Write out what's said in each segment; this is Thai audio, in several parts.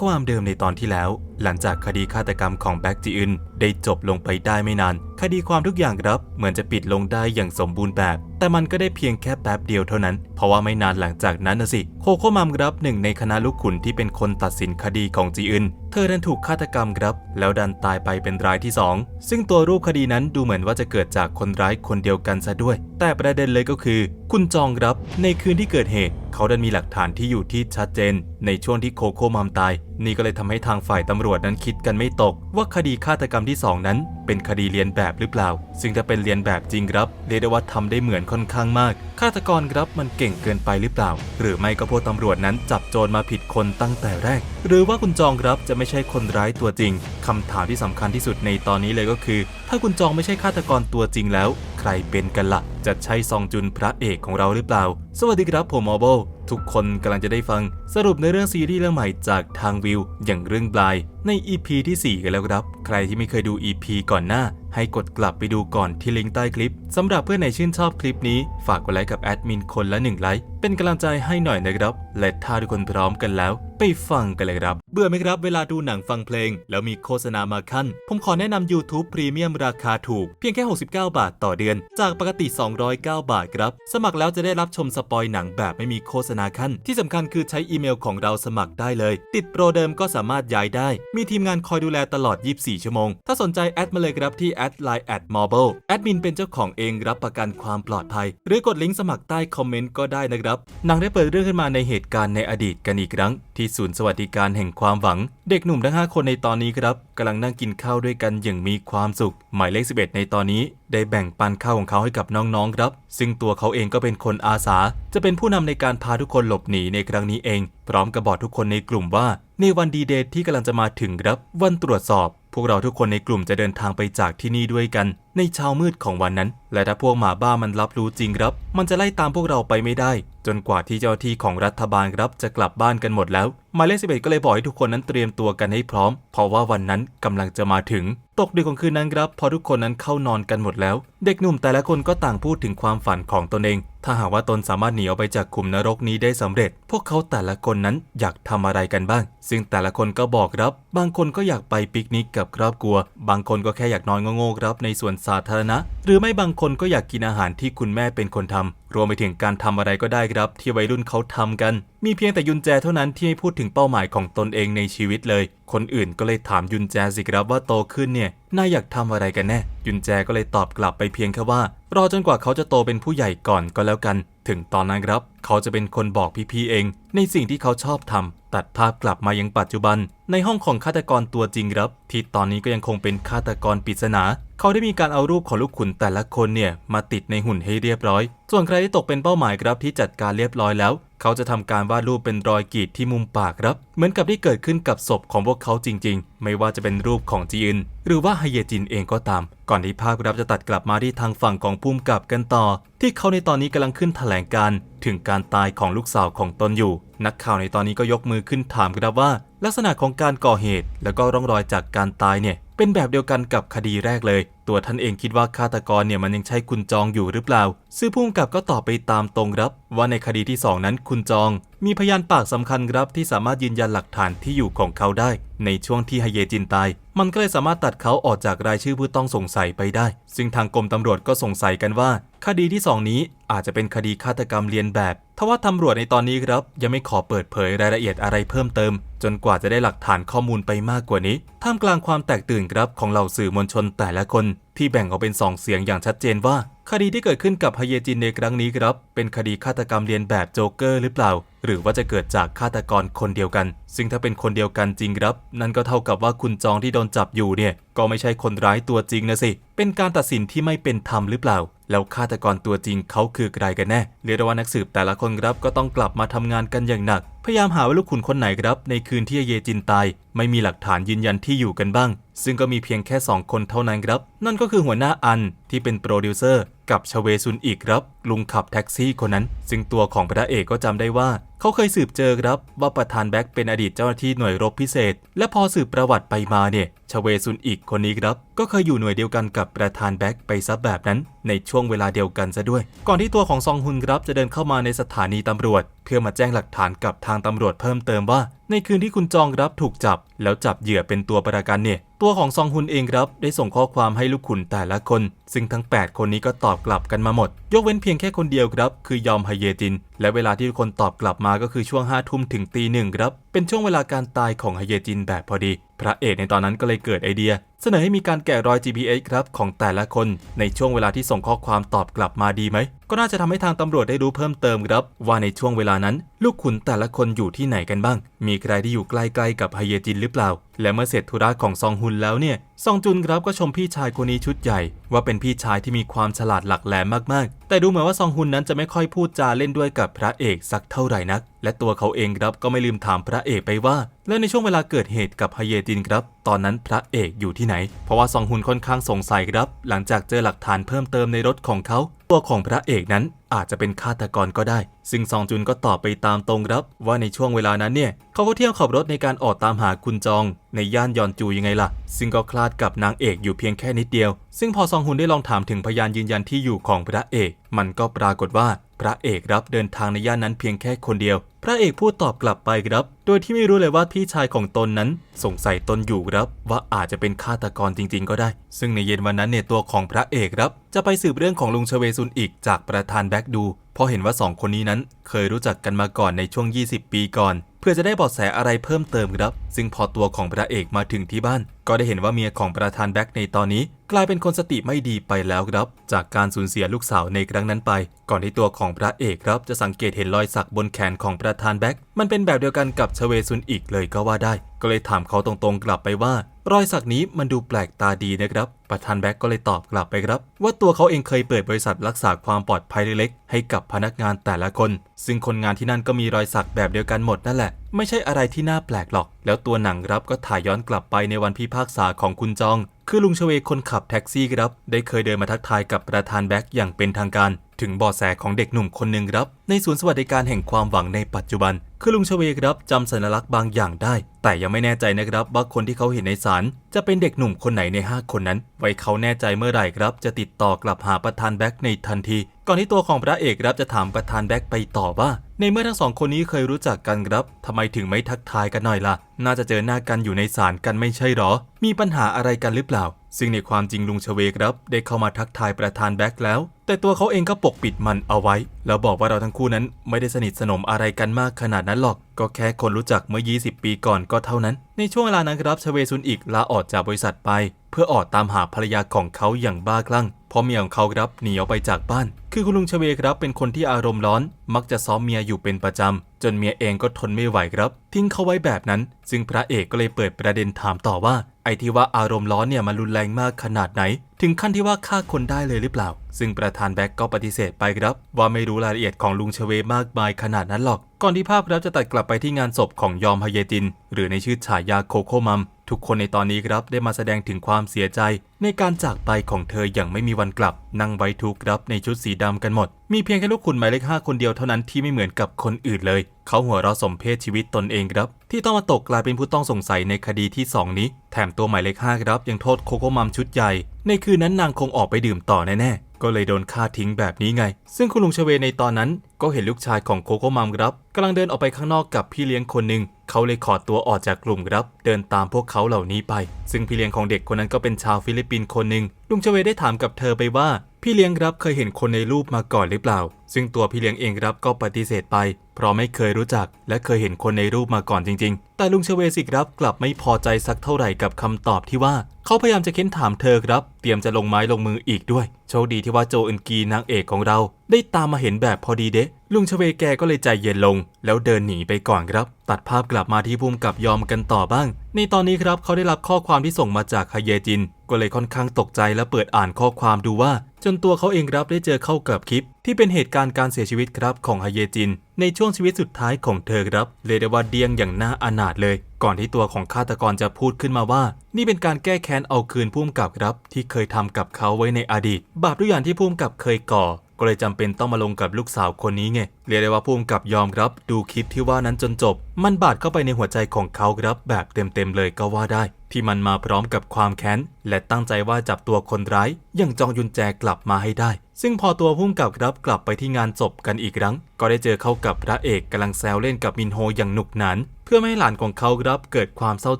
ความเดิมในตอนที่แล้ว หลังจากคดีฆาตกรรมของแบ็กจีอึนได้จบลงไปได้ไม่นาน คดีความทุกอย่างครับ เหมือนจะปิดลงได้อย่างสมบูรณ์แบบ แต่มันก็ได้เพียงแค่แป๊บเดียวเท่านั้น เพราะว่าไม่นานหลังจากนั้นนะสิ โคโคมัมครับหนึ่งในคณะลูกขุนที่เป็นคนตัดสินคดีของจีอึนเธอดันถูกฆาตกรรมครับ แล้วดันตายไปเป็นรายที่สองซึ่งตัวรูปคดีนั้นดูเหมือนว่าจะเกิดจากคนร้ายคนเดียวกันซะด้วย แต่ประเด็นเลยก็คือ คุณจองครับ ในคืนที่เกิดเหตุ เขาดันมีหลักฐานที่อยู่ที่ชัดเจน ในช่วงที่โคโคมัมตาย นี่ก็เลยทำให้ทางฝ่ายตำรวจนั้นคิดกันไม่ตก ว่าคดีฆาตกรรมที่ 2 นั้น เป็นคดีเลียนแบบหรือเปล่า ซึ่งถ้าเป็นเลียนแบบจริงครับเรียกได้ว่าทำได้เหมือนค่อนข้างมาก ฆาตกรครับมันเก่งเกินไปหรือเปล่า หรือไม่ก็พวกตำรวจนั้นจับโจรมาผิดคนตั้งแต่แรก หรือว่าคุณจองครับจะไม่ใช่คนร้ายตัวจริงคำถามที่สำคัญที่สุดในตอนนี้เลยก็คือ ถ้าคุณจองไม่ใช่ฆาตกรตัวจริงแล้ว ใครเป็นกันละ่ะจะใช่ซองจุนพระเอกของเราหรือเปล่า สวัสดีครับผมมอโบ ทุกคนกำลังจะได้ฟังสรุปในเรื่องซีรีส์เรื่องใหม่จากทางวิว อย่างเรื่องบลายใน EP ที่ 4 กันแล้วครับ ใครที่ไม่เคยดู EP ก่อนหน้าให้กดกลับไปดูก่อนที่ลิงก์ใต้คลิปสำหรับเพื่อนไหนชื่นชอบคลิปนี้ ฝากกดไลค์กับแอดมินคนละ1ไลค์เป็นกำลังใจให้หน่อยนะครับ และถ้าทุกคนพร้อมกันแล้ว ไปฟังกันเลยครับ เบื่อไหมครับเวลาดูหนังฟังเพลง แล้วมีโฆษณามาขั้น ผมขอแนะนำ YouTube Premium ราคาถูก เพียงแค่ 69 บาทต่อเดือน จากปกติ 209 บาทครับ สมัครแล้วจะได้รับชมสปอยหนังแบบไม่มีโฆษณาขั้น ที่สำคัญคือใช้อีเมลของเราสมัครได้เลย ติดโปรเดิมก็สามารถย้ายได้ มีทีมงานคอยดูแลตลอด 24 ชั่วโมง ถ้าสนใจแอดมาเลยครับที่แอดไลน์แอดมอร์เบลแอดมินเป็นเจ้าของเองรับประกันความปลอดภัย หรือกดลิงก์สมัครใต้คอมเมนต์ก็ได้นะครับนังได้เปิดเรื่องขึ้นมาในเหตุการณ์ในอดีตกันอีกครั้ง ที่ศูนย์สวัสดิการแห่งความหวัง เด็กหนุ่มทั้ง 5 คนในตอนนี้ครับกำลังนั่งกินข้าวด้วยกันอย่างมีความสุข หมายเลข 11 ในตอนนี้ ได้แบ่งปันข้าวของเขาให้กับน้องๆครับ ซึ่งตัวเขาเองก็เป็นคนอาสา จะเป็นผู้นำในการพาทุกคนหลบหนีในครั้งนี้เอง พร้อมกับบอกทุกคนในกลุ่มว่าในวันดีเดย์ที่กำลังจะมาถึงครับ วันตรวจสอบ พวกเราทุกคนในกลุ่มจะเดินทางไปจากที่นี่ด้วยกัน ในเช้ามืดของวันนั้น และถ้าพวกหมาบ้ามันรับรู้จริงครับ มันจะไล่ตามพวกเราไปไม่ได้ จนกว่าที่เจ้าที่ของรัฐบาลครับจะกลับบ้านกันหมดแล้วหมายเลขสิบเอ็ดก็เลยบอกให้ทุกคนนั้นเตรียมตัวกันให้พร้อม เพราะว่าวันนั้นกำลังจะมาถึง ตกดึกของคืนนั้นครับพอทุกคนนั้นเข้านอนกันหมดแล้ว เด็กหนุ่มแต่ละคนก็ต่างพูดถึงความฝันของตนเอง ถ้าหากว่าตนสามารถหนีออกไปจากขุมนรกนี้ได้สำเร็จ พวกเขาแต่ละคนนั้นอยากทำอะไรกันบ้าง ซึ่งแต่ละคนก็บอกครับ บางคนก็อยากไปปิกนิกกับครอบครัว บางคนก็แค่อยากนอนโง่ๆครับในสวนสาธารณะ หรือไม่บางคนก็อยากกินอาหารที่คุณแม่เป็นคนทำรวมไปถึงการทำอะไรก็ได้ครับ ที่วัยรุ่นเขาทำกัน มีเพียงแต่ยุนแจเท่านั้นที่ไม่พูดถึงเป้าหมายของตนเองในชีวิตเลย คนอื่นก็เลยถามยุนแจสิครับว่าโตขึ้นเนี่ยนายอยากทำอะไรกันแน่ ยุนแจก็เลยตอบกลับไปเพียงแค่ว่ารอจนกว่าเขาจะโตเป็นผู้ใหญ่ก่อนก็แล้วกัน ถึงตอนนั้นครับ เขาจะเป็นคนบอกพี่ๆเอง ในสิ่งที่เขาชอบทำ ตัดภาพกลับมายังปัจจุบัน ในห้องของฆาตกรตัวจริงครับ ที่ตอนนี้ก็ยังคงเป็นฆาตกรปริศนา เขาได้มีการเอารูปของลูกขุนแต่ละคนเนี่ยมาติดในหุ่นให้เรียบร้อย ส่วนใครที่ตกเป็นเป้าหมายครับที่จัดการเรียบร้อยแล้ว เขาจะทำการวาดรูปเป็นรอยกรีดที่มุมปากครับ เหมือนกับที่เกิดขึ้นกับศพของพวกเขาจริง ๆ ไม่ว่าจะเป็นรูปของจีอึนหรือว่าไฮเยจินเองก็ตาม ก่อนที่ภาพครับจะตัดกลับมาที่ทางฝั่งของภูมิกับกันต่อ ที่เขาในตอนนี้กำลังขึ้นแถลงการ์ถึงการตายของลูกสาวของตนอยู่ นักข่าวในตอนนี้ก็ยกมือขึ้นถามครับว่า ลักษณะของการก่อเหตุ แล้วก็ร่องรอยจากการตายเนี่ย เป็นแบบเดียวกันกับคดีแรกเลย ตัวท่านเองคิดว่าฆาตกรเนี่ยมันยังใช่คุณจองอยู่หรือเปล่าซึ่งผู้กำกับก็ตอบไปตามตรงครับ ว่าในคดีที่ 2 นั้นคุณจอง มีพยานปากสำคัญครับที่สามารถยืนยันหลักฐานที่อยู่ของเขาได้ ในช่วงที่ไฮเยจินตาย มันก็เลยสามารถตัดเขาออกจากรายชื่อผู้ต้องสงสัยไปได้ ซึ่งทางกรมตำรวจก็สงสัยกันว่า คดีที่ 2 นี้อาจจะเป็นคดีฆาตกรรมเลียนแบบ ทว่าตำรวจในตอนนี้ครับ ยังไม่ขอเปิดเผยรายละเอียดอะไรเพิ่มเติม จนกว่าจะได้หลักฐานข้อมูลไปมากกว่านี้ ท่ามกลางความแตกตื่นครับของเหล่าสื่อมวลชนแต่ละคน ที่แบ่งออกเป็นสองเสียงอย่างชัดเจนว่า คดีที่เกิดขึ้นกับฮเยจินในครั้งนี้ครับ เป็นคดีฆาตกรรมเลียนแบบโจ๊กเกอร์หรือเปล่า หรือว่าจะเกิดจากฆาตกรคนเดียวกัน ซึ่งถ้าเป็นคนเดียวกันจริงครับ นั่นก็เท่ากับว่าคุณจองที่โดนจับอยู่เนี่ย ก็ไม่ใช่คนร้ายตัวจริงนะสิ เป็นการตัดสินที่ไม่เป็นธรรมหรือเปล่า แล้วฆาตกรตัวจริงเขาคือใครกันแน่เรียกได้ว่านักสืบแต่ละคนครับก็ต้องกลับมาทำงานกันอย่างหนัก พยายามหาว่าลูกขุนคนไหนครับ ในคืนที่เยจินตาย ไม่มีหลักฐานยืนยันที่อยู่กันบ้าง ซึ่งก็มีเพียงแค่ 2 คนเท่านั้นครับ นั่นก็คือหัวหน้าอันที่เป็นโปรดิวเซอร์กับชเวซุนอีกครับ ลุงขับแท็กซี่คนนั้น ซึ่งตัวของพระเอกก็จำได้ว่า เขาเคยสืบเจอครับ ว่าประธานแบ็กเป็นอดีตเจ้าหน้าที่หน่วยรบพิเศษ และพอสืบประวัติไปมาเนี่ยชเวซุนอีกคนนี้ครับ ก็เคยอยู่หน่วยเดียวกันกับประธานแบ็กไปซับแบบนั้น ในช่วงเวลาเดียวกันซะด้วย ก่อนที่ตัวของซองฮุนครับจะเดินเข้ามาในสถานีตำรวจ พพื่อมาแจ้งหลักฐานกับทางตำรวจเพิ่มเติมว่า ในคืนที่คุณจองรับถูกจับ แล้วจับเหยื่อเป็นตัวประกันเนี่ยตัวของซองฮุนเองครับ ได้ส่งข้อความให้ลูกขุนแต่ละคน ซึ่งทั้ง 8 คนนี้ก็ตอบกลับกันมาหมด ยกเว้นเพียงแค่คนเดียวครับ คือยอมฮเยจิน และเวลาที่ทุกคนตอบกลับมาก็คือช่วง5้าทุ่มถึงตีหนึ่งครับ เป็นช่วงเวลาการตายของฮเยจินแบบพอดี พระเอกในตอนนั้นก็เลยเกิดไอเดีย เสนอให้มีการแกะรอย GPS ครับของแต่ละคนในช่วงเวลาที่ส่งข้อความตอบกลับมาดีไหม ก็น่าจะทำให้ทางตำรวจได้รู้เพิ่มเติมครับ ว่าในช่วงเวลานั้น ลูกขุนแต่ละคนอยู่ที่ไหนกันบ้าง มีใครที่อยู่ใกล้ๆกับฮเยจินหรือเปล่า และเมื่อเสร็จธุระของซองฮุนแล้วเนี่ยซองจุนครับก็ชมพี่ชายคนนี้ชุดใหญ่ ว่าเป็นพี่ชายที่มีความฉลาดหลักแหลมมากๆ แต่ดูเหมือนว่าซองฮุนนั้นจะไม่ค่อยพูดจาเล่นด้วยกับพระเอกสักเท่าไหร่นัก และตัวเขาเองครับก็ไม่ลืมถามพระเอกไปว่า และในช่วงเวลาเกิดเหตุกับฮเยจินครับ ตอนนั้นพระเอกอยู่ที่ไหน เพราะว่าซองฮุนค่อนข้างสงสัยครับ หลังจากเจอหลักฐานเพิ่มเติมในรถของเขา ตัวของพระเอกนั้นอาจจะเป็นฆาตกรก็ได้ ซึ่งซองจุนก็ตอบไปตามตรงครับ ว่าในช่วงเวลานั้นเนี่ย เขาก็เที่ยวขับรถในการออกตามหาคุณจอง ในย่านยอนจูยังไงล่ะ ซึ่งก็คลาดกับนางเอกอยู่เพียงแค่นิดเดียว ซึ่งพอซองฮุนได้ลองถามถึงพยานยืนยันที่อยู่ของพระเอก มันก็ปรากฏว่าพระเอกรับเดินทางในย่านนั้นเพียงแค่คนเดียว ระเอกพูดตอบกลับไปครับ โดยที่ไม่รู้เลยว่าพี่ชายของตนนั้น สงสัยตนอยู่ครับ ว่าอาจจะเป็นฆาตกรจริง ๆ ก็ได้ ซึ่งในเย็นวันนั้นเนี่ยตัวของพระเอกครับ จะไปสืบเรื่องของลุงชเวซุนอีกจากประธานแบ็กดูเพราะเห็นว่าสองคนนี้นั้น เคยรู้จักกันมาก่อนในช่วง 20 ปีก่อน เพื่อจะได้เบาะแสอะไรเพิ่มเติมครับ ซึ่งพอตัวของพระเอกมาถึงที่บ้าน ก็ได้เห็นว่าเมียของประธานแบ็กในตอนนี้ กลายเป็นคนสติไม่ดีไปแล้วครับ จากการสูญเสียลูกสาวในครั้งนั้นไป ก่อนที่ตัวของพระเอกครับจะสังเกตเห็นรอยสักบนแขนของประทานแบ็กมันเป็นแบบเดียวกันกับชเวซุนอีกเลยก็ว่าได้ ก็เลยถามเขาตรงๆกลับไปว่า รอยสักนี้มันดูแปลกตาดีนะครับ ประธานแบ็กก็เลยตอบกลับไปครับ ว่าตัวเขาเองเคยเปิดบริษัทรักษาความปลอดภัยเล็กๆให้กับพนักงานแต่ละคน ซึ่งคนงานที่นั่นก็มีรอยสักแบบเดียวกันหมดนั่นแหละ ไม่ใช่อะไรที่น่าแปลกหรอก แล้วตัวหนังรับก็ถ่ายย้อนกลับไปในวันพิพากษาของคุณจอง คือลุงชเวคนขับแท็กซี่ครับได้เคยเดินมาทักทายกับประธานแบ็กอย่างเป็นทางการ ถึงบาะแสของเด็กหนุ่มคนหนึ่งครับ ในศูนย์สวัสดิการแห่งความหวังในปัจจุบัน คือลุงชเวครับจำสัญลักษณ์บางอย่างได้ แต่ยังไม่แน่ใจนะครับว่าคนที่เขาเห็นในศาลจะเป็นเด็กหนุ่มคนไหนใน 5 คนนั้น ไว้เขาแน่ใจเมื่อไหร่ครับ จะติดต่อกลับหาประธานแบ็กในทันที ก่อนที่ตัวของพระเอกครับจะถามประธานแบ็กไปต่อว่า ในเมื่อทั้งสองคนนี้เคยรู้จักกันครับทำไมถึงไม่ทักทายกันหน่อยล่ะ น่าจะเจอหน้ากันอยู่ในศาลกันไม่ใช่หรอ มีปัญหาอะไรกันหรือเปล่า ซึ่งในความจริงลุงชเวครับ ได้เข้ามาทักทายประธานแบ็กแล้ว แต่ตัวเขาเองก็ปกปิดมันเอาไว้ แล้วบอกว่าเราทั้งคู่นั้นไม่ได้สนิทสนมอะไรกันมากขนาดนั้นหรอก ก็แค่คนรู้จักเมื่อ 20 ปีก่อนก็เท่านั้น ในช่วงเวลานั้นครับชเวซุนอีกลาออกจากบริษัทไป เพื่อออดตามหาภรรยาของเขาอย่างบ้าคลั่งเพราะเมียของเขาครับหนีออกไปจากบ้าน คือคุณลุงชเวครับเป็นคนที่อารมณ์ร้อน มักจะซ้อมเมียอยู่เป็นประจำจนเมียเองก็ทนไม่ไหวครับ ทิ้งเขาไว้แบบนั้น ซึ่งพระเอกก็เลยเปิดประเด็นถามต่อว่า ไอ้ที่ว่าอารมณ์ร้อนเนี่ยมันรุนแรงมากขนาดไหน ถึงขั้นที่ว่าฆ่าคนได้เลยหรือเปล่า ซึ่งประธานแบ็กก็ปฏิเสธไปครับ ว่าไม่รู้รายละเอียดของลุงเชเวมากมายขนาดนั้นหรอก ก่อนที่ภาพครับจะตัดกลับไปที่งานศพของยอมฮเยจิน หรือในชื่อฉายาโคโคมัมทุกคนในตอนนี้ครับได้มาแสดงถึงความเสียใจ ในการจากไปของเธออย่างไม่มีวันกลับ นั่งไว้ทุกรับในชุดสีดำกันหมด มีเพียงแค่ลูกขุนหมายเลขห้าคนเดียวเท่านั้นที่ไม่เหมือนกับคนอื่นเลย เขาหัวเราะสมเพศชีวิตตนเองครับ ที่ต้องมาตกกลายเป็นผู้ต้องสงสัยในคดีที่ 2 นี้ แถมตัวหมายเลขห้าครับยังโทษโคโคมัมชุดใหญ่ ในคืนนั้นนางคงออกไปดื่มต่อแน่ๆก็เลยโดนฆ่าทิ้งแบบนี้ไง ซึ่งคุณลุงชเวในตอนนั้น ก็เห็นลูกชายของโคโคมัมครับกำลังเดินออกไปข้างนอกกับพี่เลี้ยงคนหนึ่งเขาเลยขอตัวออกจากกลุ่มครับ เดินตามพวกเขาเหล่านี้ไป ซึ่งพี่เลี้ยงของเด็กคนนั้นก็เป็นชาวฟิลิปปินส์คนหนึ่งลุงเชเวได้ถามกับเธอไปว่า พี่เลี้ยงครับเคยเห็นคนในรูปมาก่อนหรือเปล่า ซึ่งตัวพี่เลี้ยงเองครับก็ปฏิเสธไป เพราะไม่เคยรู้จัก และเคยเห็นคนในรูปมาก่อนจริง ๆ แต่ลุงเชเวสิครับกลับไม่พอใจสักเท่าไหร่กับคำตอบที่ว่า เขาพยายามจะเค้นถามเธอครับ เตรียมจะลงไม้ลงมืออีกด้วย โชคดีที่ว่าโจอึนกีนางเอกของเรา ได้ตามมาเห็นแบบพอดีเดะลุงชเวแกก็เลยใจเย็นลง แล้วเดินหนีไปก่อนครับ ตัดภาพกลับมาที่ภูมิกับยอมกันต่อบ้าง ในตอนนี้ครับเขาได้รับข้อความที่ส่งมาจากฮเยจิน ก็เลยค่อนข้างตกใจและเปิดอ่านข้อความดูว่า จนตัวเขาเองครับได้เจอเข้ากับคลิป ที่เป็นเหตุการณ์การเสียชีวิตครับของฮเยจิน ในช่วงชีวิตสุดท้ายของเธอครับเรียกได้ว่าเดียงอย่างน่าอนาถเลย ก่อนที่ตัวของฆาตกรจะพูดขึ้นมาว่า นี่เป็นการแก้แค้นเอาคืนพุ่มกับครับ ที่เคยทำกับเขาไว้ในอดีต บาปทุกอย่างที่พุ่มกับเคยก่อ ก็เลยจำเป็นต้องมาลงกับลูกสาวคนนี้ไงเรียกได้ว่าพุ่มกับยอมรับ ดูคลิปที่ว่านั้นจนจบ มันบาดเข้าไปในหัวใจของเขาครับแบบเต็มๆเลยก็ว่าได้ ที่มันมาพร้อมกับความแค้น และตั้งใจว่าจับตัวคนร้ายอย่างจองยุนแจกลับมาให้ได้ ซึ่งพอตัวพุ่มกับครับกลับไปที่งานศพกันอีกครั้ง ก็ได้เจอเข้ากับพระเอกกำลังแซวเล่นกับมินโฮอย่างหนุกหนานเพื่อไม่ให้หลานของเขาครับเกิดความเศร้า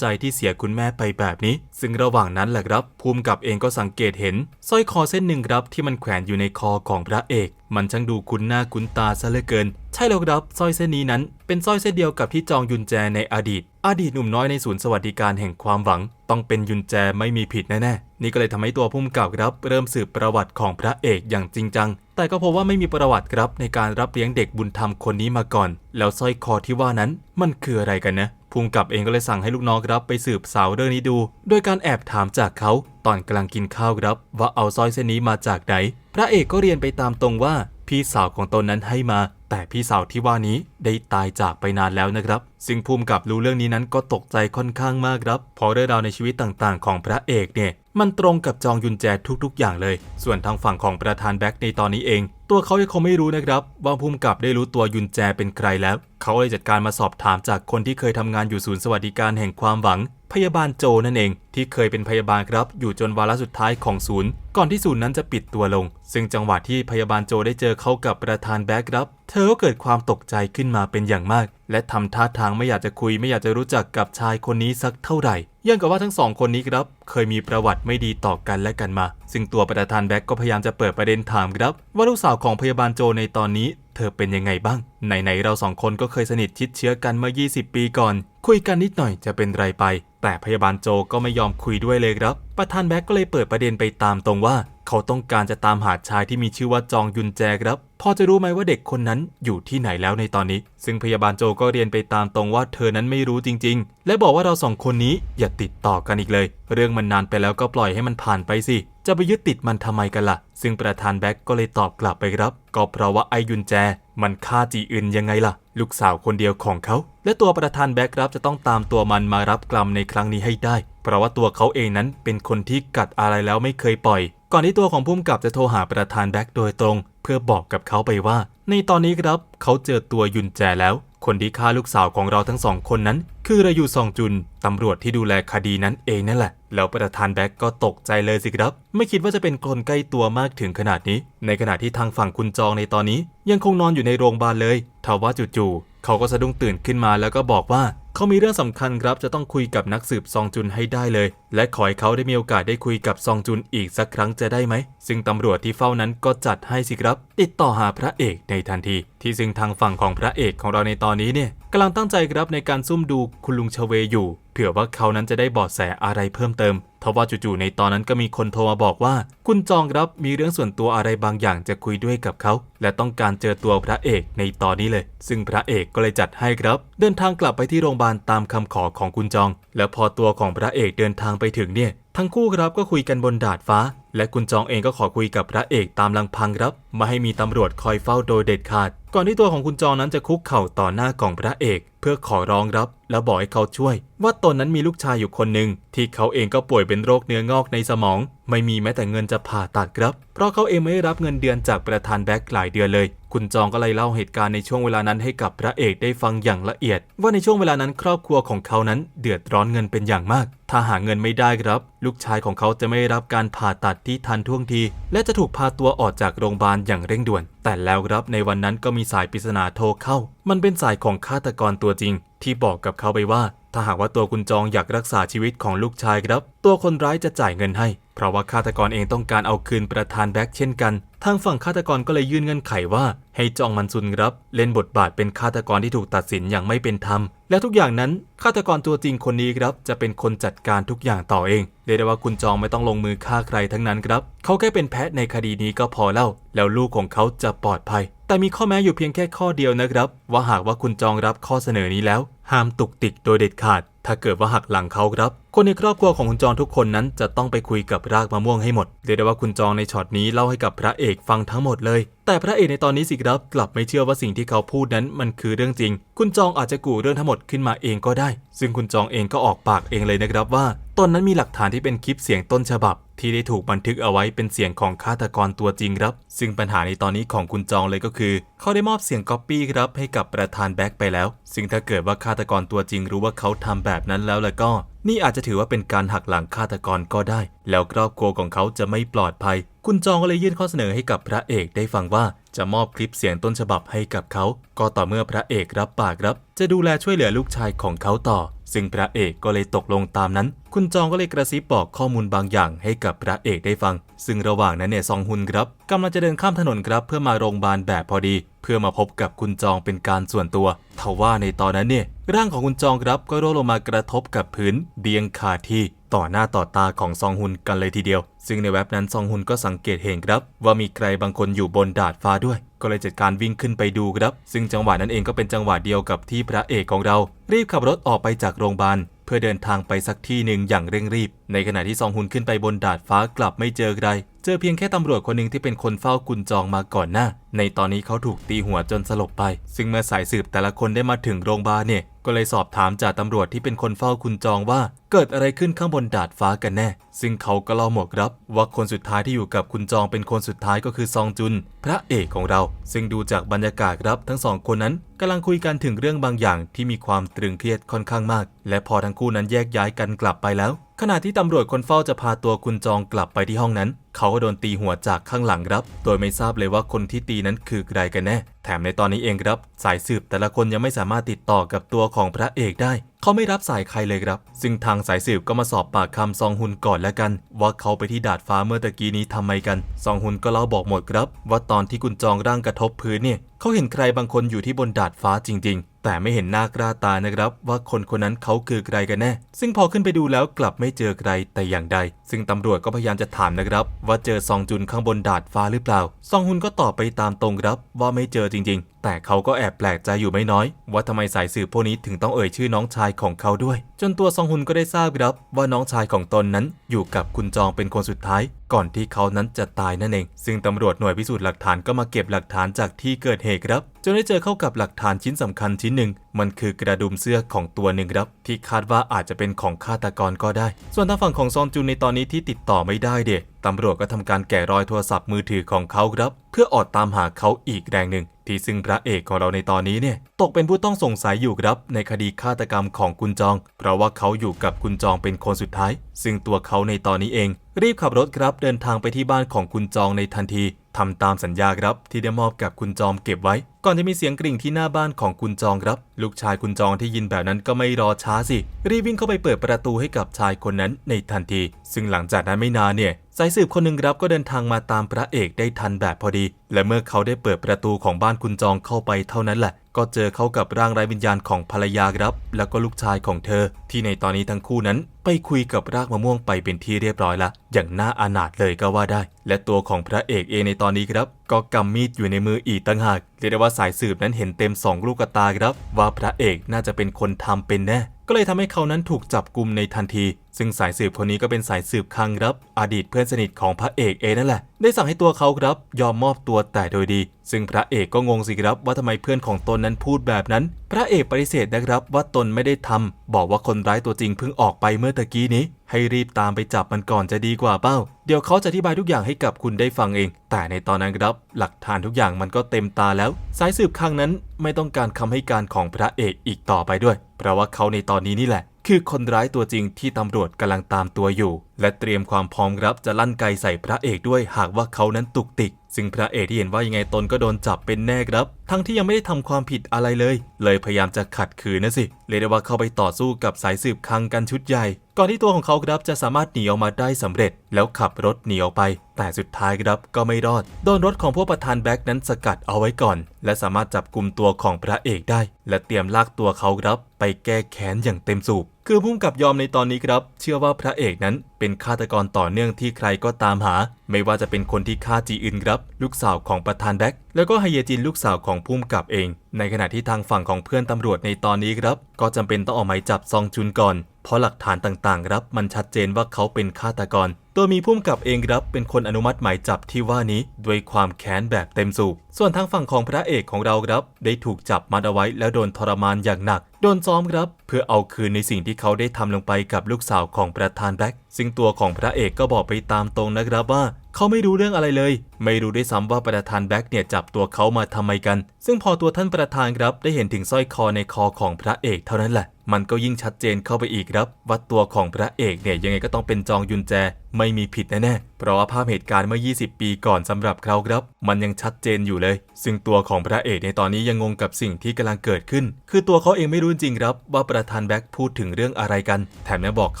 ใจที่เสียคุณแม่ไปแบบนี้ ซึ่งระหว่างนั้นแหละครับภูมิกับเองก็สังเกตเห็นสร้อยคอเส้นหนึ่งครับที่มันแขวนอยู่ในคอของพระเอก มันช่างดูคุ้นหน้าคุ้นตาซะเหลือเกิน ใช่แล้วครับสร้อยเส้นนี้นั้น เป็นสร้อยเส้นเดียวกับที่จองยุนแจในอดีต อดีตหนุ่มน้อยในศูนย์สวัสดิการแห่งความหวัง ต้องเป็นยุนแจไม่มีผิดแน่ๆ นี่ก็เลยทำให้ตัวพุ่มกับครับ เริ่มสืบประวัติของพระเอกอย่างจริงจัง แต่ก็พบว่าไม่มีประวัติครับในการรับเลี้ยงเด็กบุญธรรมคนนี้มาก่อน แล้วสร้อยคอที่ว่านั้นมันคืออะไรกันนะภูมิกับเองก็เลยสั่งให้ลูกน้องครับไปสืบสาวเรื่องนี้ดู โดยการแอบถามจากเขาตอนกำลังกินข้าวครับ ว่าเอาสร้อยเส้นนี้มาจากไหน พระเอกก็เรียนไปตามตรงว่าพี่สาวของตนนั้นให้มา แต่พี่สาวที่ว่านี้ได้ตายจากไปนานแล้วนะครับ ซึ่งภูมิกับรู้เรื่องนี้นั้นก็ตกใจค่อนข้างมากครับเพราะเรื่องราวในชีวิตต่างๆ ของพระเอกเนี่ย มันตรงกับจองยุนแจทุกๆ อย่างเลย ส่วนทางฝั่งของประธานแบ็กในตอนนี้เอง ตัวเขายังคงไม่รู้นะครับว่าภูมิกับได้รู้ตัวยุนแจเป็นใครแล้ว เขาเลยจัดการมาสอบถามจากคนที่เคยทำงานอยู่ศูนย์สวัสดิการแห่งความหวัง พยาบาลโจนั่นเอง ที่เคยเป็นพยาบาลครับ อยู่จนวาระสุดท้ายของศูนย์ ก่อนที่ศูนย์นั้นจะปิดตัวลง ซึ่งจังหวะที่พยาบาลโจได้เจอเข้ากับประธานแบ็กครับ เธอก็เกิดความตกใจขึ้นมาเป็นอย่างมาก และทำท่าทางไม่อยากจะคุยไม่อยากจะรู้จักกับชายคนนี้สักเท่าไหร่ยังกับว่าทั้งสองคนนี้ครับ เคยมีประวัติไม่ดีต่อกันและกันมา ซึ่งตัวประธานแบ็กก็พยายามจะเปิดประเด็นถามครับ ว่าลูกสาวของพยาบาลโจในตอนนี้ เธอเป็นยังไงบ้างไหนๆเราสองคนก็เคยสนิทชิดเชื้อกันเมื่อ 20 ปีก่อน คุยกันนิดหน่อยจะเป็นไรไป แต่พยาบาลโจก็ไม่ยอมคุยด้วยเลยครับ ประธานแบ็กก็เลยเปิดประเด็นไปตามตรงว่า เขาต้องการจะตามหาชายที่มีชื่อว่าจองยุนแจครับพอจะรู้ไหมว่าเด็กคนนั้นอยู่ที่ไหนแล้วในตอนนี้ ซึ่งพยาบาลโจก็เรียนไปตามตรงว่าเธอนั้นไม่รู้จริง ๆ และบอกว่าเราสองคนนี้อย่าติดต่อกันอีกเลย เรื่องมันนานไปแล้วก็ปล่อยให้มันผ่านไปสิ จะไปยึดติดมันทำไมกันล่ะ ซึ่งประธานแบ็กก็เลยตอบกลับไปครับ ก็เพราะว่าไอยุนแจ มันฆ่าจีอึนยังไงล่ะ ลูกสาวคนเดียวของเขา และตัวประธานแบ็กครับจะต้องตามตัวมันมารับกรรมในครั้งนี้ให้ได้ เพราะว่าตัวเขาเองนั้นเป็นคนที่กัดอะไรแล้วไม่เคยปล่อย ก่อนที่ตัวของพุ่มกับจะโทรหาประธานแบ็กโดยตรง พื่อบอกกับเขาไปว่า ในตอนนี้ครับเขาเจอตัวยุนแจแล้ว คนที่ฆ่าลูกสาวของเราทั้งสองคนนั้น คือรายูซองจุนตำรวจที่ดูแลคดีนั้นเองนั่นแหละ แล้วประธานแบ็กก็ตกใจเลยสิครับ ไม่คิดว่าจะเป็นคนใกล้ตัวมากถึงขนาดนี้ ในขณะที่ทางฝั่งคุณจองในตอนนี้ ยังคงนอนอยู่ในโรงพยาบาลเลยทว่าจู่ๆเขาก็สะดุ้งตื่นขึ้นมาแล้วก็บอกว่า เขามีเรื่องสำคัญครับจะต้องคุยกับนักสืบซองจุนให้ได้เลย และขอให้เขาได้มีโอกาสได้คุยกับซองจุนอีกสักครั้งจะได้ไหม ซึ่งตำรวจที่เฝ้านั้นก็จัดให้สิครับ ติดต่อหาพระเอกในทันที ที่ซึ่งทางฝั่งของพระเอกของเราในตอนนี้เนี่ยกำลังตั้งใจครับในการซุ่มดูคุณลุงชเวอยู่เผื่อว่าเขานั้นจะได้เบาะแสอะไรเพิ่มเติมทว่าจู่ๆในตอนนั้นก็มีคนโทรมาบอกว่า คุณจองครับมีเรื่องส่วนตัวอะไรบางอย่างจะคุยด้วยกับเขา และต้องการเจอตัวพระเอกในตอนนี้เลย ซึ่งพระเอกก็เลยจัดให้ครับ เดินทางกลับไปที่โรงพยาบาลตามคำขอของคุณจอง แล้วพอตัวของพระเอกเดินทางไปถึงเนี่ย ทั้งคู่ครับก็คุยกันบนดาดฟ้า และคุณจองเองก็ขอคุยกับพระเอกตามลังพังครับไมาให้มีตำรวจคอยเฝ้าโดยเด็ดขาด ก่อนที่ตัวของคุณจองนั้นจะคุกเข่าต่อหน้าของพระเอกเพื่อขอร้องรับแล้วบอกให้เขาช่วย ว่าตนนั้นมีลูกชายอยู่คนหนึ่งที่เขาเองก็ป่วยเป็นโรคเนื้องอกในสมอง ไม่มีแม้แต่เงินจะผ่าตัดครับ เพราะเขาเองไม่ได้รับเงินเดือนจากประธานแบ็กหลายเดือนเลย คุณจองก็เลยเล่าเหตุการณ์ในช่วงเวลานั้นให้กับพระเอกได้ฟังอย่างละเอียด ว่าในช่วงเวลานั้นครอบครัวของเขานั้นเดือดร้อนเงินเป็นอย่างมาก ถ้าหาเงินไม่ได้ครับ ลูกชายของเขาจะไม่ได้รับการผ่าตัดที่ทันท่วงที และจะถูกพาตัวออกจากโรงพยาบาลอย่างเร่งด่วน แต่แล้วครับในวันนั้นก็มีสายปริศนาโทรเข้า มันเป็นสายของฆาตกรตัวจริง ที่บอกกับเขาไปว่า ถ้าหากว่าตัวคุณจองอยากรักษาชีวิตของลูกชายครับ ตัวคนร้ายจะจ่ายเงินให้ เพราะว่าฆาตกรเองต้องการเอาคืนประธานแบ็กเช่นกัน ทางฝั่งฆาตกรก็เลยยื่นเงื่อนไขว่า ให้จองมันซุนครับ เล่นบทบาทเป็นฆาตกรที่ถูกตัดสินอย่างไม่เป็นธรรม และทุกอย่างนั้นฆาตกรตัวจริงคนนี้ครับ จะเป็นคนจัดการทุกอย่างต่อเองเรียกได้ว่าคุณจองไม่ต้องลงมือฆ่าใครทั้งนั้นครับ เขาแค่เป็นแพะในคดีนี้ก็พอแล้ว แล้วลูกของเขาจะปลอดภัย แต่มีข้อแม้อยู่เพียงแค่ข้อเดียวนะครับ ว่าหากว่าคุณจองรับข้อเสนอนี้แล้ว ห้ามตุกติกโดยเด็ดขาด ถ้าเกิดว่าหักหลังเขาครับ คนในครอบครัวของคุณจองทุกคนนั้นจะต้องไปคุยกับรากมะม่วงให้หมดเรียกได้ว่าคุณจองในช็อตนี้เล่าให้กับพระเอกฟังทั้งหมดเลย แต่พระเอกในตอนนี้สิครับกลับไม่เชื่อว่าสิ่งที่เขาพูดนั้นมันคือเรื่องจริง คุณจองอาจจะกู่เรื่องทั้งหมดขึ้นมาเองก็ได้ ซึ่งคุณจองเองก็ออกปากเองเลยนะครับว่า ตอนนั้นมีหลักฐานที่เป็นคลิปเสียงต้นฉบับ ที่ได้ถูกบันทึกเอาไว้เป็นเสียงของฆาตกรตัวจริงครับ ซึ่งปัญหาในตอนนี้ของคุณจองเลยก็คือเขาได้มอบเสียงก๊อปปี้ครับให้กับประธานแบ็กไปแล้ว ซึ่งถ้าเกิดว่าฆาตกรตัวจริงรู้ว่าเขาทำแบบนั้นแล้วแล้วก็ นี่อาจจะถือว่าเป็นการหักหลังฆาตกรก็ได้ แล้วครอบครัวของเขาจะไม่ปลอดภัย คุณจองก็เลยยื่นข้อเสนอให้กับพระเอกได้ฟังว่าจะมอบคลิปเสียงต้นฉบับให้กับเขา ก็ต่อเมื่อพระเอกรับปากรับ จะดูแลช่วยเหลือลูกชายของเขาต่อ ซึ่งพระเอกก็เลยตกลงตามนั้น คุณจองก็เลยกระซิบบอกข้อมูลบางอย่างให้กับพระเอกได้ฟัง ซึ่งระหว่างนั้นเนี่ยซองฮุนครับกำลังจะเดินข้ามถนนครับ เพื่อมาโรงพยาบาลแบบพอดี เพื่อมาพบกับคุณจองเป็นการส่วนตัวทว่าในตอนนั้นเนี่ยร่างของคุณจองครับก็ร่วงลงมากระทบกับพื้นเดียงขาดที่ ต่อหน้าต่อตาของซองฮุนกันเลยทีเดียว ซึ่งในแว็บนั้นซองฮุนก็สังเกตเห็นครับ ว่ามีใครบางคนอยู่บนดาดฟ้าด้วย ก็เลยจัดการวิ่งขึ้นไปดูครับ ซึ่งจังหวะนั้นเองก็เป็นจังหวะเดียวกับที่พระเอกของเรา รีบขับรถออกไปจากโรงพยาบาลเพื่อเดินทางไปสักที่หนึ่งอย่างเร่งรีบ ในขณะที่ซองฮุนขึ้นไปบนดาดฟ้ากลับไม่เจอใคร เจอเพียงแค่ตำรวจคนหนึ่งที่เป็นคนเฝ้ากุญจองมาก่อนหน้า ในตอนนี้เขาถูกตีหัวจนสลบไป ซึ่งเมื่อสายสืบแต่ละคนได้มาถึงโรงพยาบาลเนี่ย ก็เลยสอบถามจากตำรวจที่เป็นคนเฝ้าคุณจองว่าเกิดอะไรขึ้นข้างบนดาดฟ้ากันแน่ ซึ่งเขาก็เล่าหมดครับ ว่าคนสุดท้ายที่อยู่กับคุณจองเป็นคนสุดท้ายก็คือซองจุน พระเอกของเรา ซึ่งดูจากบรรยากาศครับ ทั้งสองคนนั้นกำลังคุยกันถึงเรื่องบางอย่างที่มีความตรึงเครียดค่อนข้างมาก และพอทั้งคู่นั้นแยกย้ายกันกลับไปแล้ว ขณะที่ตำรวจคนเฝ้าจะพาตัวคุณจองกลับไปที่ห้องนั้น เขาก็โดนตีหัวจากข้างหลังครับ โดยไม่ทราบเลยว่าคนที่ตีนั้นคือใครกันแน่ แถมในตอนนี้เองครับ สายสืบแต่ละคนยังไม่สามารถติดต่อกับตัวของพระเอกได้ เขาไม่รับสายใครเลยครับ ซึ่งทางสายสืบก็มาสอบปากคำซองฮุนก่อนแล้วกัน ว่าเขาไปที่ดาดฟ้าเมื่อตะกี้นี้ทำไมกัน ซองฮุนก็เล่าบอกหมดครับ ว่าตอนที่คุณจองร่างกระทบพื้นเนี่ยเขาเห็นใครบางคนอยู่ที่บนดาดฟ้าจริง ๆแต่ไม่เห็นหน้ากล้าตานะครับ ว่าคนคนนั้นเขาคือใครกันแน่ ซึ่งพอขึ้นไปดูแล้วกลับไม่เจอใครแต่อย่างใด ซึ่งตำรวจก็พยายามจะถามนะครับ ว่าเจอซองจุนข้างบนดาดฟ้าหรือเปล่า ซองฮุนก็ตอบไปตามตรงครับว่าไม่เจอจริงๆ แต่เขาก็แอบแปลกใจอยู่ไม่น้อย ว่าทำไมสายสืบพวกนี้ถึงต้องเอ่ยชื่อน้องชายของเขาด้วย จนตัวซองฮุนก็ได้ทราบครับ ว่าน้องชายของตนนั้นอยู่กับคุณจองเป็นคนสุดท้าย ก่อนที่เขานั้นจะตายนั่นเอง ซึ่งตำรวจหน่วยพิสูจน์หลักฐานก็มาเก็บหลักฐานจากที่เกิดเหตุครับจนได้เจอเข้ากับหลักฐานชิ้นสำคัญชิ้นหนึ่ง มันคือกระดุมเสื้อของตัวหนึ่งครับ ที่คาดว่าอาจจะเป็นของฆาตกรก็ได้ ส่วนทางฝั่งของซอนจุนในตอนนี้ที่ติดต่อไม่ได้เด็ตำรวจก็ทำการแกะรอยโทรศัพท์มือถือของเขาครับ เพื่อออดตามหาเขาอีกแรงหนึ่ง ที่ซึ่งพระเอกของเราในตอนนี้เนี่ย ตกเป็นผู้ต้องสงสัยอยู่ครับ ในคดีฆาตกรรมของกุญจอง เพราะว่าเขาอยู่กับกุญจองเป็นคนสุดท้าย ซึ่งตัวเขาในตอนนี้เอง รีบขับรถครับเดินทางไปที่บ้านของกุญจองในทันที ทำตามสัญญาครับที่ได้มอบกับคุณจอมเก็บไว้ ก่อนจะมีเสียงกริ่งที่หน้าบ้านของคุณจองครับ ลูกชายคุณจองที่ยินแบบนั้นก็ไม่รอช้าสิรีบวิ่งเข้าไปเปิดประตูให้กับชายคนนั้นในทันที ซึ่งหลังจากนั้นไม่นานเนี่ยสายสืบคนหนึ่งครับก็เดินทางมาตามพระเอกได้ทันแบบพอดี และเมื่อเขาได้เปิดประตูของบ้านคุณจองเข้าไปเท่านั้นแหละ ก็เจอเขากับร่างไร้วิญญาณของภรรยาครับ แล้วก็ลูกชายของเธอ ที่ในตอนนี้ทั้งคู่นั้น ไปคุยกับรากมะม่วงไปเป็นที่เรียบร้อยละอย่างน่าอานาถเลยก็ว่าได้ และตัวของพระเอกเองในตอนนี้ครับ ก็กำมีดอยู่ในมืออีกตั้งหากเรียกได้ว่าสายสืบนั้นเห็นเต็มสองลูกตาครับ ว่าพระเอกน่าจะเป็นคนทำเป็นแน่ก็เลยทำให้เขานั้นถูกจับกลุมในทันที ซึ่งสายสืบคนนี้ก็เป็นสายสืบคังครับ อดีตเพื่อนสนิทของพระเอกเองนั่นแหละ ได้สั่งให้ตัวเขาครับ ยอมมอบตัวแต่โดยดี ซึ่งพระเอกก็งงสิครับว่าทำไมเพื่อนของตนนั้นพูดแบบนั้น พระเอกปฏิเสธนะครับว่าตนไม่ได้ทำบอกว่าคนร้ายตัวจริงเพิ่งออกไปเมื่อตะกี้นี้ ให้รีบตามไปจับมันก่อนจะดีกว่าเป้า เดี๋ยวเขาจะอธิบายทุกอย่างให้กับคุณได้ฟังเอง แต่ในตอนนั้นครับ หลักฐานทุกอย่างมันก็เต็มตาแล้ว สายสืบคังนั้นไม่ต้องการคำให้การของพระเอกอีกต่อไปด้วย เพราะว่าเขาในตอนนี้นี่แหละ คือคนร้ายตัวจริงที่ตำรวจกำลังตามตัวอยู่ และเตรียมความพร้อมรับจะลั่นไกใส่พระเอกด้วยหากว่าเขานั้นตุกติก ซึ่งพระเอกที่เห็นว่ายังไงตนก็โดนจับเป็นแน่ครับ ทั้งที่ยังไม่ได้ทำความผิดอะไรเลย เลยพยายามจะขัดขืนนะสิเรียกได้ว่าเข้าไปต่อสู้กับสายสืบคังกันชุดใหญ่ ก่อนที่ตัวของเขาครับจะสามารถหนีออกมาได้สำเร็จ แล้วขับรถหนีออกไป แต่สุดท้ายครับก็ไม่รอดโดนรถของพวกประธานแบ็กนั้นสกัดเอาไว้ก่อน และสามารถจับกลุ่มตัวของพระเอกได้ และเตรียมลากตัวเขาครับ ไปแก้แค้นอย่างเต็มสูบ คือพุ่มกับยอมในตอนนี้ครับ เชื่อว่าพระเอกนั้นเป็นฆาตกรต่อเนื่องที่ใครก็ตามหา ไม่ว่าจะเป็นคนที่ฆ่าจีอึนครับ ลูกสาวของประธานแบ็กแล้วก็ไฮเยจินลูกสาวของพุ่มกับเอง ในขณะที่ทางฝั่งของเพื่อนตำรวจในตอนนี้ครับ ก็จำเป็นต้องออกหมายจับซองจุนก่อน เพราะหลักฐานต่างๆครับมันชัดเจนว่าเขาเป็นฆาตกร ตัวมีพุ่มกับเองครับเป็นคนอนุมัติหมายจับที่ว่านี้ด้วยความแค้นแบบเต็มสูบ ส่วนทางฝั่งของพระเอกของเราครับ ได้ถูกจับมัดเอาไว้แล้วโดนทรมานอย่างหนัก โดนซ้อมครับ เพื่อเอาคืนในสิ่งที่เขาได้ทำลงไปกับลูกสาวของประธานแบ็กซึ่งตัวของพระเอกก็บอกไปตามตรงนะครับว่าเขาไม่รู้เรื่องอะไรเลย ไม่รู้ด้วยซ้ำว่าประธานแบ็กเนี่ยจับตัวเขามาทำไมกัน ซึ่งพอตัวท่านประธานครับได้เห็นถึงสร้อยคอในคอของพระเอกเท่านั้นแหละ มันก็ยิ่งชัดเจนเข้าไปอีกครับว่าตัวของพระเอกเนี่ยยังไงก็ต้องเป็นจองยุนแจไม่มีผิดแน่ๆ เพราะว่าภาพเหตุการณ์เมื่อ 20 ปีก่อนสำหรับเขาครับ มันยังชัดเจนอยู่เลย ซึ่งตัวของพระเอกในตอนนี้ยังงงกับสิ่งที่กำลังเกิดขึ้น คือตัวเขาเองไม่รู้จริงครับ ว่าประธานแบ็คพูดถึงเรื่องอะไรกัน แถมยังบอกเ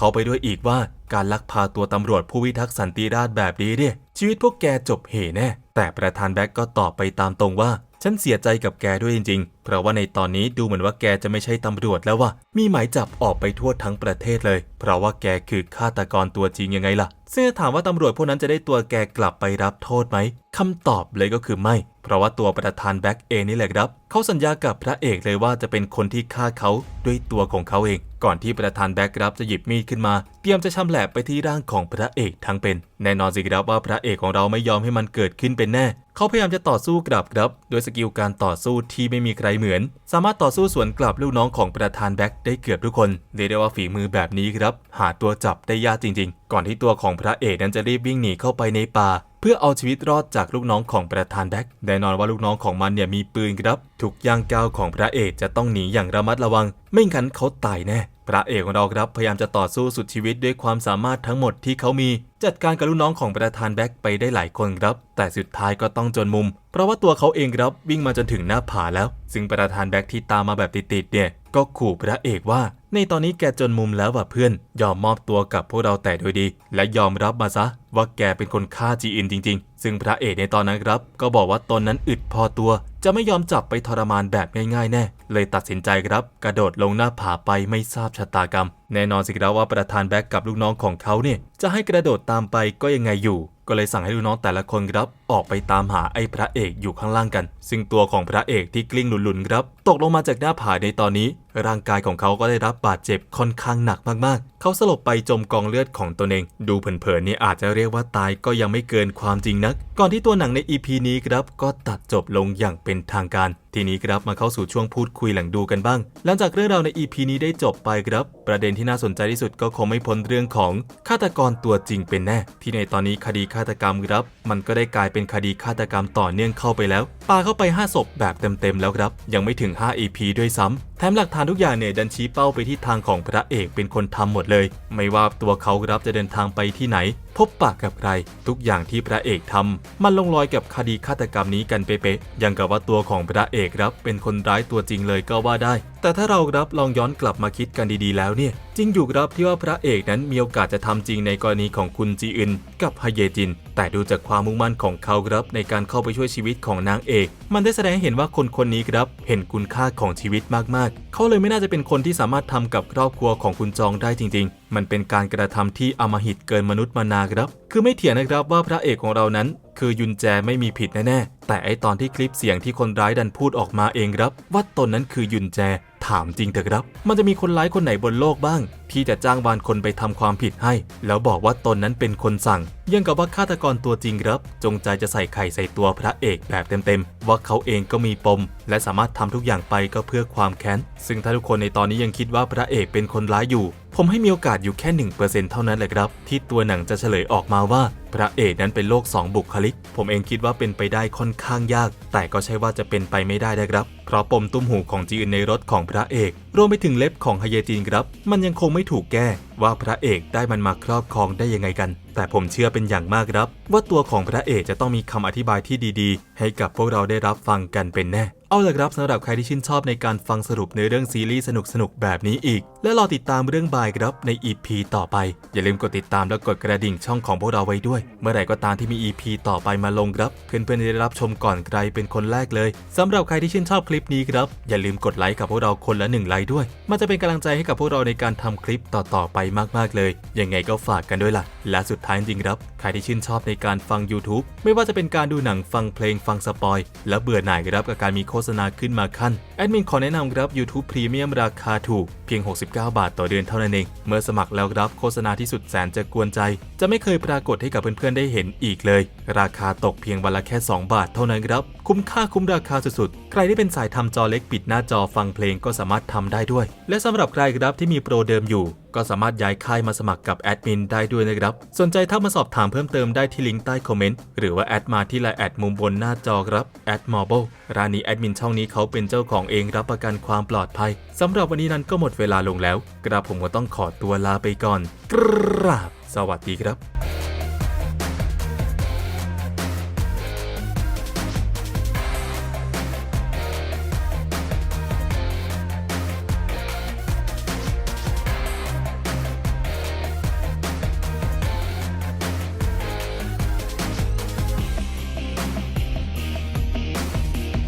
ขาไปด้วยอีกว่า การลักพาตัวตำรวจผู้พิทักษ์สันติราษฎร์แบบนี้เนี่ยชีวิตพวกแกจบเหแน่ แต่ประธานแบ็คก็ตอบไปตามตรงว่าฉันเสียใจกับแกด้วยจริงๆ เพราะว่าในตอนนี้ดูเหมือนว่าแกจะไม่ใช่ตำรวจแล้วว่ามีหมายจับออกไปทั่วทั้งประเทศเลย เพราะว่าแกคือฆาตกรตัวจริงยังไงล่ะซึ่งถ้าถามว่าตำรวจพวกนั้นจะได้ตัวแกกลับไปรับโทษไหมคำตอบเลยก็คือไม่ เพราะว่าตัวประธานแบ็กเองนี่แหละครับ เขาสัญญากับพระเอกเลยว่าจะเป็นคนที่ฆ่าเขาด้วยตัวของเขาเอง ก่อนที่ประธานแบ็กครับจะหยิบมีดขึ้นมา เตรียมจะชำแหละไปที่ร่างของพระเอกทั้งเป็น แน่นอนสิครับว่าพระเอกของเราไม่ยอมให้มันเกิดขึ้นเป็นแน่ เขาพยายามจะต่อสู้กลับครับ โดยสกิลการต่อสู้ที่ไม่มีใครเหมือน สามารถต่อสู้สวนกลับลูกน้องของประธานแบ็กได้เกือบทุกคนเรียกได้ว่าฝีมือแบบนี้ครับ หาตัวจับได้ยากจริง ๆก่อนที่ตัวของพระเอกนั้นจะรีบวิ่งหนีเข้าไปในป่า เพื่อเอาชีวิตรอดจากลูกน้องของประธานแบ็กแน่นอนว่าลูกน้องของมันเนี่ยมีปืนครับทุกย่างก้าวของพระเอกจะต้องหนีอย่างระมัดระวัง ไม่งั้นเขาตายแน่พระเอกของเราครับพยายามจะต่อสู้สุดชีวิตด้วยความสามารถทั้งหมดที่เขามี จัดการกับลูกน้องของประธานแบ็กไปได้หลายคนครับ แต่สุดท้ายก็ต้องจนมุม เพราะว่าตัวเขาเองครับวิ่งมาจนถึงหน้าผาแล้ว ซึ่งประธานแบ็กที่ตามมาแบบติดๆเนี่ย ก็ขู่พระเอกว่า ในตอนนี้แกจนมุมแล้วว่ะเพื่อน ยอมมอบตัวกับพวกเราแต่โดยดี และยอมรับมาซะ ว่าแกเป็นคนฆ่าจีอินจริง ๆ ซึ่งพระเอกในตอนนั้นครับ ก็บอกว่าตนนั้นอึดพอตัว จะไม่ยอมจับไปทรมานแบบง่ายๆแน่ เลยตัดสินใจครับ กระโดดลงหน้าผาไปไม่ทราบชะตากรรม แน่นอนสิครับว่าประธานแบ็กกับลูกน้องของเขาเนี่ยจะให้กระโดดตามไปก็ยังไงอยู่ก็เลยสั่งให้ลูกน้องแต่ละคนครับ ออกไปตามหาไอ้พระเอกอยู่ข้างล่างกัน ซึ่งตัวของพระเอกที่กลิ้งหลุนๆครับ ตกลงมาจากหน้าผาในตอนนี้ ร่างกายของเขาก็ได้รับบาดเจ็บค่อนข้างหนักมากๆ เขาสลบไปจมกองเลือดของตนเอง ดูเผินๆนี่อาจจะเรียกว่าตายก็ยังไม่เกินความจริงนัก ก่อนที่ตัวหนังใน EP นี้ครับก็ตัดจบลงอย่างเป็นทางการ ทีนี้ครับมาเข้าสู่ช่วงพูดคุยหลังดูกันบ้าง หลังจากเรื่องราวใน EP นี้ได้จบไปครับ ประเด็นที่น่าสนใจที่สุดก็คงไม่พ้นเรื่องของฆาตกรตัวจริงเป็นแน่ ที่ในตอนนี้คดีฆาตกรรมครับ มันก็ได้กลายเป็นคดีฆาตกรรมต่อเนื่องเข้าไปแล้วปาเข้าไป 5 ศพแบบเต็มๆแล้วครับ ยังไม่ถึง 5 EP ด้วยซ้ำแถมหลักฐานทุกอย่างเนี่ยดันชี้เป้าไปที่ทางของพระเอกเป็นคนทำหมดเลย ไม่ว่าตัวเขารับจะเดินทางไปที่ไหน พบปะกับใคร ทุกอย่างที่พระเอกทำมันลงรอยกับคดีฆาตกรรมนี้กันเป๊ะๆยังกับว่าตัวของพระเอกรับเป็นคนร้ายตัวจริงเลยก็ว่าได้ แต่ถ้าเรารับลองย้อนกลับมาคิดกันดีๆแล้วเนี่ย จริงอยู่รับที่ว่าพระเอกนั้นมีโอกาสจะทำจริงในกรณีของคุณจีอึนกับฮเยจิน แต่ดูจากความมุ่งมั่นของเขาครับในการเข้าไปช่วยชีวิตของนางเอก มันได้แสดงให้เห็นว่าคนคนนี้ครับเห็นคุณค่าของชีวิตมากๆ เขาเลยไม่น่าจะเป็นคนที่สามารถทำกับครอบครัวของคุณจองได้จริง ๆ มันเป็นการกระทำที่อมหิตเกินมนุษย์มานาครับ คือไม่เถียงนะครับว่าพระเอกของเรานั้น คือยุนแจไม่มีผิดแน่ๆแต่ไอตอนที่คลิปเสียงที่คนร้ายดันพูดออกมาเองครับว่าตนนั้นคือยุนแจถามจริงเถอะครับ มันจะมีคนร้ายคนไหนบนโลกบ้างที่จะจ้างวานคนไปทำความผิดให้ แล้วบอกว่าตนนั้นเป็นคนสั่ง ยังกับว่าฆาตกรตัวจริงครับ จงใจจะใส่ไข่ใส่ตัวพระเอกแบบเต็มๆ ว่าเขาเองก็มีปม และสามารถทำทุกอย่างไปก็เพื่อความแค้น ซึ่งถ้าทุกคนในตอนนี้ยังคิดว่าพระเอกเป็นคนร้ายอยู่ ผมให้มีโอกาสอยู่แค่ 1%เท่านั้นแหละครับ ที่ตัวหนังจะเฉลยออกมาว่า พระเอกนั้นเป็นโลก2บุคลิก ผมเองคิดว่าเป็นไปได้ค่อนข้างยาก แต่ก็ใช่ว่าจะเป็นไปไม่ได้นะครับ เพราะปมตุ้มหูของจีนในรถของพระเอก รวมไปถึงเล็บของฮเยจินครับ มันยังคงไม่ถูกแก้ว่าพระเอกได้มันมาครอบครองได้ยังไงกัน แต่ผมเชื่อเป็นอย่างมากครับ ว่าตัวของพระเอกจะต้องมีคำอธิบายที่ดีๆ ให้กับพวกเราได้รับฟังกันเป็นแน่ เอาละครับสำหรับใครที่ชื่นชอบในการฟังสรุปในเรื่องซีรีส์สนุกๆแบบนี้อีก และรอติดตามเรื่องบายครับใน EP ต่อไป อย่าลืมกดติดตามและกดกระดิ่งช่องของพวกเราไว้ด้วย เมื่อไหร่ก็ตามที่มี EP ต่อไปมาลงครับ เพื่อนๆจะได้รับชมก่อนใครเป็นคนแรกเลยสำหรับใครที่ชื่นชอบคลิปนี้ครับอย่าลืมกดไลค์กับพวกเราคนละหนึ่งไลค์ด้วย มันจะเป็นกำลังใจให้กับพวกเราในการทำคลิปต่อๆไปมากๆเลยยังไงก็ฝากกันด้วยล่ะ และสุดท้ายจริงครับใครที่ชื่นชอบในการฟัง YouTube ไม่ว่าจะเป็นการดูหนังฟังเพลงฟังสปอยและเบื่อหน่ายครับกับการมีโษณาขึ้นมาขั้น แอดมินขอแนะนำครับ YouTube Premium ราคาถูกเพียง 69 บาทต่อเดือนเท่านั้นเอง เมื่อสมัครแล้วครับโฆษณาที่สุดแสนจะกวนใจ จะไม่เคยปรากฏให้กับเพื่อนๆได้เห็นอีกเลย ราคาตกเพียงวันละแค่ 2 บาทเท่านั้นครับ คุ้มค่าคุ้มราคาสุดๆ ใครที่เป็นสายทำจอเล็กปิดหน้าจอฟังเพลงก็สามารถทำได้ด้วย และสำหรับใครครับที่มีโปรเดิมอยู่ ก็สามารถย้ายค่ายมาสมัครกับแอดมินได้ด้วยนะครับ สนใจทักมาสอบถามเพิ่มเติมได้ที่ลิงก์ใต้คอมเมนต์ หรือว่าแอดมาที่ไลน์แอดมุมบนหน้าจอครับแอดมอ b บร้านนี้แอดมินช่องนี้เขาเป็นเจ้าของเองรับประกันความปลอดภัยสำหรับวันนี้นั้นก็หมดเวลาลงแล้ว กระผมก็ต้องขอตัวลาไปก่อน กราบ สวัสดีครับ